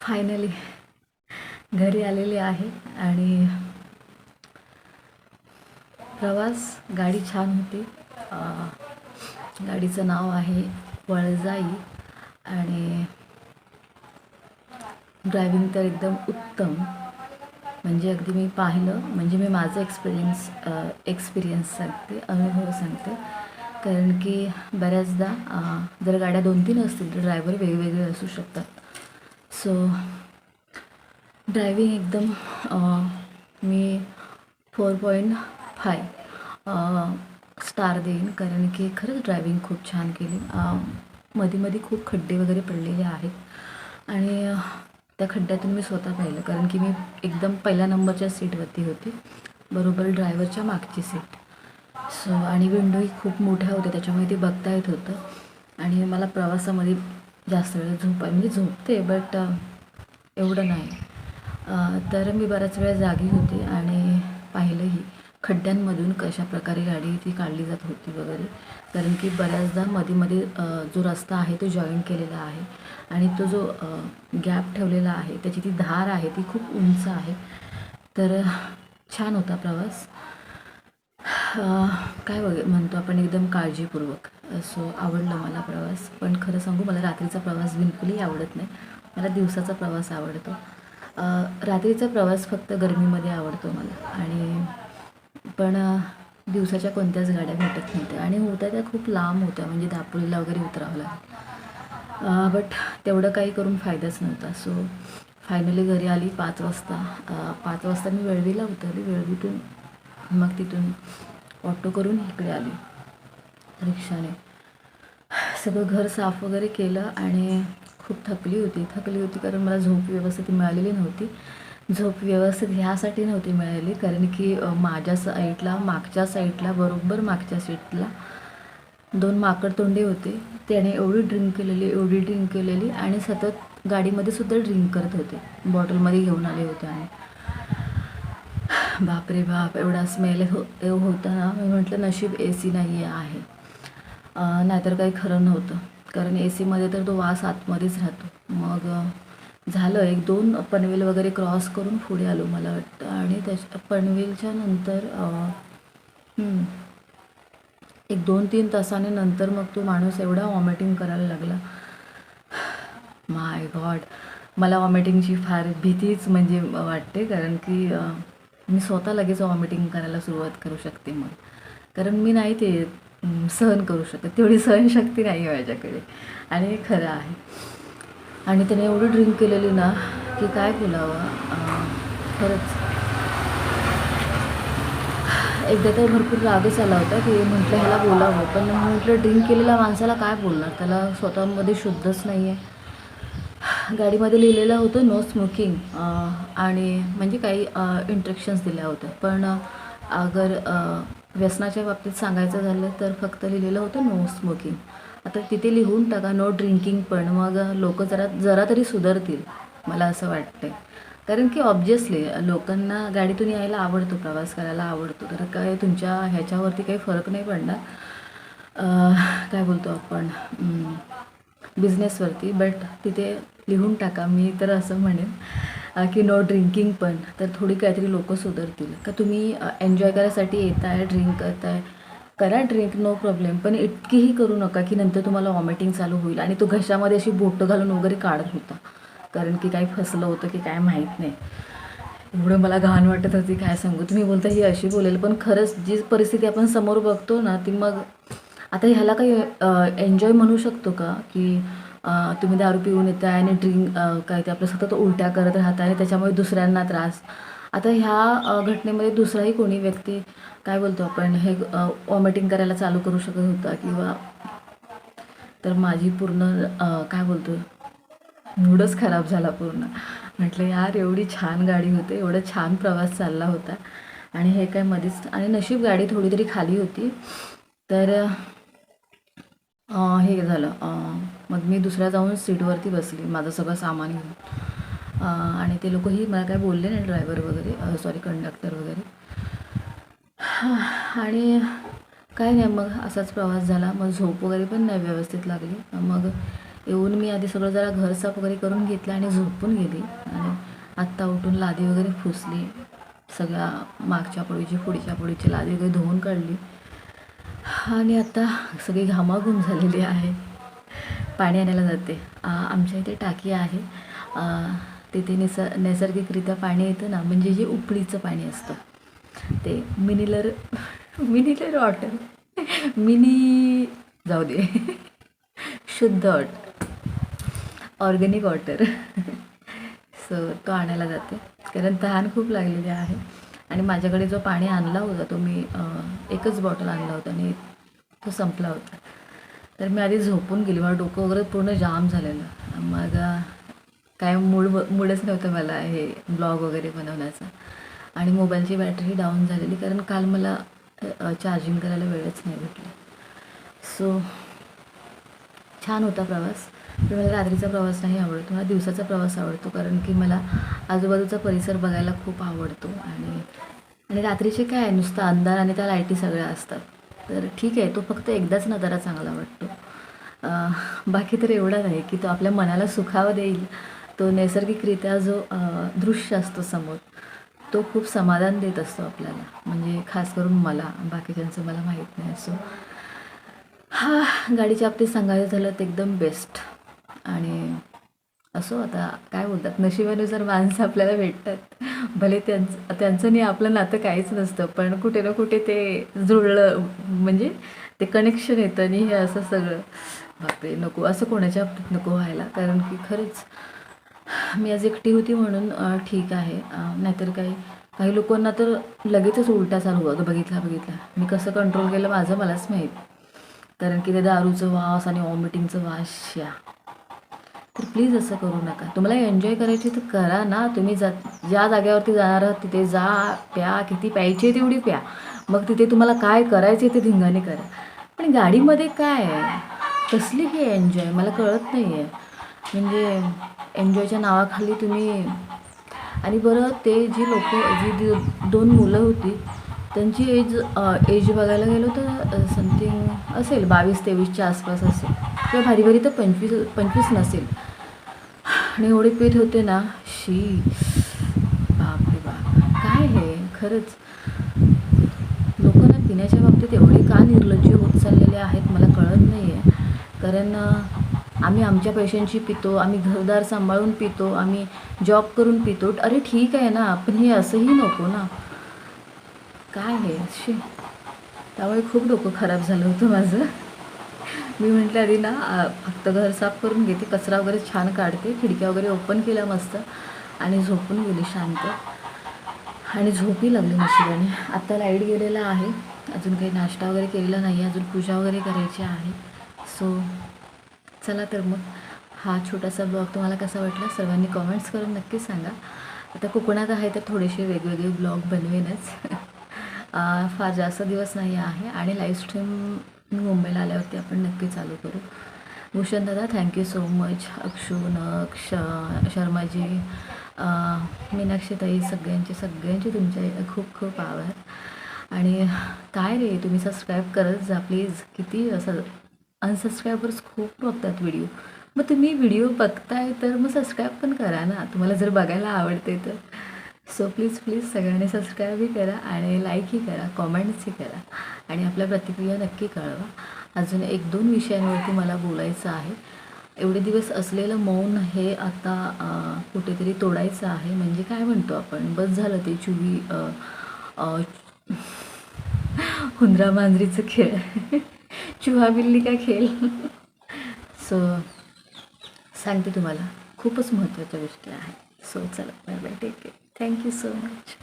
Finally घरी आलेली आहे आणि प्रवास गाडी छान होती. गाडीचं नाव आहे वळजाई आणि ड्रायव्हिंग तर एकदम उत्तम. म्हणजे अगदी मी पाहिलं म्हणजे मी माझं एक्सपिरियन्स एक्सपिरियन्स सांगते अनुभव सांगते. कारण की बऱ्याचदा जर गाड्या दोन तीन असतील तर ड्रायव्हर वेगवेगळे असू शकतात. सो ड्रायव्हिंग एकदम मी फोर पॉईंट फाय स्टार देईन. कारण की खरंच ड्रायव्हिंग खूप छान केली. मध्ये मध्ये खूप खड्डे वगैरे पडलेले आहेत. आणि त्या खड्ड्यातून मी स्वतः पाहिलं. कारण की मी एकदम पहिल्या नंबरच्या सीटवरती होती. बरोबर ड्रायव्हरच्या मागची सीट सो आणि विंडोही खूप मोठ्या होत्या त्याच्यामुळे ते बघता येत होतं. आणि मला प्रवासामध्ये जास्त वेळ झोपाय म्हणजे झोपते बट एवढं नाही. तर मी बऱ्याच वेळ जागी होते आणि पाहिलंही. खड्ड्यांमधून कशा प्रकारे गाडी ती काढली जात होती वगैरे. कारण की बऱ्याचदा मध्ये मध्ये जो रस्ता आहे तो जॉईन केलेला आहे. आणि तो जो गॅप ठेवलेला आहे त्याची ती धार आहे ती खूप उंच आहे. तर छान होता प्रवास. काय बघ म्हणतो आपण एकदम काळजीपूर्वक. सो आवडलं मला प्रवास. पण खरं सांगू मला रात्रीचा प्रवास बिलकुलही आवडत नाही. मला दिवसाचा प्रवास आवडतो. रात्रीचा प्रवास फक्त गरमीमध्ये आवडतो मला. आणि पण दिवसाच्या कोणत्याच गाड्या भेटत नव्हत्या. आणि होत्या त्या खूप लांब होत्या म्हणजे दापोलीला वगैरे उतरावं लागेल. बट तेवढं काही करून फायदाच नव्हता. सो फायनली घरी आली पाच वाजता. पाच वाजता मी वेळवीला उतरली. वेळवीतून मग तिथून ऑटो करून इकडे आली. रिक्षाने. सगळं घर साफ वगैरे केलं आणि खूप थकली होती. थकली होती कारण मला झोप व्यवस्थित मिळालेली नव्हती. झोप व्यवस्थित ह्यासाठी नव्हती मिळाली कारण की माझ्या साईडला मागच्या साईडला बरोबर मागच्या सीटला दोन माकड तोंडे होते. त्याने एवढी ड्रिंक केलेली एवढी ड्रिंक केलेली आणि सतत गाडीमध्ये सुद्धा ड्रिंक करत होते. बॉटलमध्ये घेऊन आले होते आणि बापरे बाप एवढा स्मेल हो होता ना मी म्हटलं नशीब ए सी नाही आहे. नाहीतर काही खरं नव्हतं. कारण ए सीमध्ये तर तो वास आतमध्येच राहतो. मग झालं एक दोन पनवेल वगैरे क्रॉस करून पुढे आलो मला वाटतं. आणि त्याच्या पनवेलच्या नंतर एक दोन तीन तासाने नंतर मग तो माणूस एवढा वॉमिटिंग करायला लागला. माय गॉड मला वॉमिटिंगची फार भीतीच म्हणजे वाटते. कारण की मी स्वतः लगेच वॉमिटिंग करायला सुरुवात करू शकते मग. कारण मी नाही ते सहन करू शकत. तेवढी सहनशक्ती नाही आहे माझ्याकडे. आणि हे खरं आहे. आणि त्याने एवढी ड्रिंक केलेली ना की काय बोलावं? खरंच. एकदा तर भरपूर रागच आला होता की म्हटलं ह्याला बोलावं. पण म्हटलं ड्रिंक केलेल्या माणसाला काय बोलणार? त्याला स्वतःमध्ये शुद्धच नाही आहे गाडीमध्ये लिहिलेलं होतं नो स्मोकिंग आणि म्हणजे काही इंट्रक्शन्स दिल्या होत्या. पण अगर व्यसनाच्या बाबतीत सांगायचं झालं तर फक्त लिहिलेलं होतं नो स्मोकिंग आता तिथे लिहून टाका नो ड्रिंकिंग पण. मग लोक जरा जरा तरी सुधारतील मला असं वाटतंय. कारण की ऑब्वियसली लोकांना गाडीतून यायला आवडतो प्रवास करायला आवडतो. तर काय तुमच्या ह्याच्यावरती काही फरक नाही पडणार. काय बोलतो आपण? बिझनेसवरती बट तिथे लिहून टाका. मी तर असं म्हणेन की नो ड्रिंकिंग पण तर थोडी काहीतरी लोक सुधारतील. का तुम्ही एन्जॉय करायसाठी येताय ड्रिंक करताय? करा ड्रिंक नो प्रॉब्लेम पण इतकीही करू नका की नंतर तुम्हाला वॉमिटिंग चालू होईल आणि तो घशामध्ये अशी बोटं घालून वगैरे काढत होता कारण की काही फसलं होतं की काय माहीत नाही. एवढं मला घाण वाटत होती काय सांगू. तुम्ही बोलता ही अशी बोलेल पण खरंच जी परिस्थिती आपण समोर बघतो ना ती मग आता ह्याला काही एन्जॉय म्हणू शकतो का? की तुम्ही दारू पिऊन येताय आणि ड्रिंक काय ते आपलं सतत उलट्या करत राहत आणि त्याच्यामुळे दुसऱ्यांना त्रास. आता ह्या घटनेमध्ये दुसराही कोणी व्यक्ती काय बोलतो आपण हे वॉमिटिंग करायला चालू करू शकत होता किंवा तर माझी पूर्ण काय बोलतो मूडच खराब झाला पूर्ण. म्हटलं यार एवढी छान गाडी होते एवढा छान प्रवास चालला होता. आणि हे काय मध्येच आणि नशीब गाडी थोडी तरी खाली होती. तर हे झालं. मग मी दुसऱ्या जाऊन सीटवरती बसली. माझं सगळं सामान घेऊन. आणि ते लोकही मला काय बोलले नाही ड्रायव्हर वगैरे सॉरी कंडक्टर वगैरे. आणि काय नाही मग असाच प्रवास झाला. मग झोप वगैरे पण नाही व्यवस्थित लागली. मग येऊन मी आधी सगळं जरा घर साफ वगैरे करून घेतलं आणि झोपून गेली. आणि आत्ता उठून लादी वगैरे फुसली सगळ्या मागच्या पोळीची पुढच्या पोळीची लादी वगैरे धुवून काढली. आणि आता सगळी घामाघूम झालेली आहे. पाणी आणायला जाते. आमच्या इथे टाकी आहे. तिथे निस नैसर्गिकरित्या पाणी येतं ना म्हणजे जे उपळीचं पाणी असतं. ते मिनिलर मिनिलर वॉटर मिनी जाऊ दे. शुद्ध वॉटर ऑर्गॅनिक वॉटर सो तो आणायला जाते. कारण तहान खूप लागलेली आहे. आणि माझ्याकडे जो पाणी आणला होता तो मी एकच बॉटल आणला होता आणि तो संपला होता. तर मी आधी झोपून गेली. मला डोकं वगैरे पूर्ण जाम झालेलं. मग काय मूड मूडच नव्हतं मला हे ब्लॉग वगैरे बनवण्याचा. आणि मोबाईलची बॅटरी डाऊन झालेली कारण काल मला चार्जिंग करायला वेळच नाही भेटला. सो छान होता प्रवास. की मला रात्रीचा प्रवास नाही आवडतो मला दिवसाचा प्रवास आवडतो कारण की मला आजूबाजूचा परिसर बघायला खूप आवडतो. आणि आणि रात्रीचे काय आहे नुसतं अंधार आणि त्या लाईटी सगळ्या असतात. तर ठीक आहे तो फक्त एकदाच नजारा चांगला वाटतो. बाकी तर एवढा नाही की तो आपल्या मनाला सुखावं देईल तो नैसर्गिकरित्या जो दृश्य असतो समोर तो खूप समाधान देत असतो आपल्याला. म्हणजे खास करून मला बाकीच्यांचं मला माहीत नाही असो. हा गाडीच्या बाबतीत सांगायचं झालं तर एकदम बेस्ट आणि असो आता काय बोलतात नशिबानुसार माणसं आपल्याला भेटतात भले त्यांचं त्यांचं नाही आपलं नातं काहीच नसतं पण कुठे ना कुठे ते जुळलं म्हणजे ते कनेक्शन येतं आणि हे असं सगळं. बापरे नको असं कोणाच्या बाबतीत नको व्हायला कारण की खरंच मी आज एकटी होती म्हणून ठीक आहे. नाहीतर काही काही लोकांना तर लगेचच उलटा चालू होतं. बघितला बघितला. मी कसं कंट्रोल केलं माझं मलाच माहीत. कारण की ते दारूचं वास आणि वॉमिटिंगचं वास या तर प्लीज असं करू नका. तुम्हाला एन्जॉय करायची तर करा ना. तुम्ही जा ज्या जागेवरती जाणार आहात तिथे जा प्या. किती प्यायची तेवढी प्या. मग तिथे तुम्हाला काय करायचे ते धिंगाणे करा. पण गाडीमध्ये काय आहे? कसली ही एन्जॉय मला कळत नाही आहे म्हणजे एन्जॉयच्या नावाखाली तुम्ही आणि बरं ते जी लोक जी दोन मुलं होती त्यांची एज एज बघायला गेलो तर समथिंग असेल बावीस तेवीसच्या आसपास असेल. किंवा भारी भारी तर पंचवीस पंचवीस नसेल. आणि एवढे पीठ होते ना शी बापरे बाप. काय हे? खरंच. लोक ना पिण्याच्या बाबतीत एवढे का निर्लज्ज होत चाललेले आहेत मला कळत नाही आहे कारण आम्ही आमच्या पैशांची पितो आम्ही घरदार सांभाळून पितो आम्ही जॉब करून पितो. अरे ठीक आहे ना पण हे असंही नको ना. काय हे? शी. त्यामुळे खूप डोकं खराब झालं होतं माझं. मी म्हटलं आधी ना फक्त घर साफ करून घेते कचरा वगैरे छान काढते खिडक्या वगैरे ओपन केल्या मस्त. आणि झोपून गेली शांत. आणि झोपी लागली नशिबाने. आत्ता लाइट गेलेला आहे. अजून काही नाश्ता वगैरे केलेला नाही अजून पूजा वगैरे करायची आहे. सो चला तर मग हा छोटासा ब्लॉग तुम्हाला कसा वाटला सर्वांनी कॉमेंट्स करून नक्की सांगा. आता कोकणात आहे तर थोडेसे वेगवेगळे ब्लॉग बनवेनच. फार जास्त दिवस नाही आहे. आणि लाईव्ह स्ट्रीम मी मुंबईला आल्यावरती आपण नक्की चालू करू. भूषण दादा थँक्यू सो मच अक्षू नक श शर्माजी मीनाक्षीताई सगळ्यांचे सगळ्यांचे तुमचे खूप खूप आभार. आणि काय रे तुम्ही सबस्क्राईब करत जा प्लीज किती असं अनसबस्क्रायबर्स खूप बघतात व्हिडिओ मग तुम्ही व्हिडिओ बघताय तर मग सबस्क्राईब पण करा ना. तुम्हाला जर बघायला आवडते तर. सो प्लीज प्लीज सगळ्यांनी सबस्क्राईबही करा आणि लाईकही करा कॉमेंट्सही करा. आणि आपल्या प्रतिक्रिया नक्की कळवा. अजून एक दोन विषयांवरती मला बोलायचं आहे. एवढे दिवस असलेलं मौन हे आता कुठेतरी तोडायचं आहे. म्हणजे काय म्हणतो आपण? बस झालं ते चुवी हुंदरा मांजरीचं खेळ. चुहा बिल्ली का खेळ? सो सांगते तुम्हाला. खूपच महत्त्वाच्या गोष्टी आहेत. सो चला bye bye take care Thank you so much.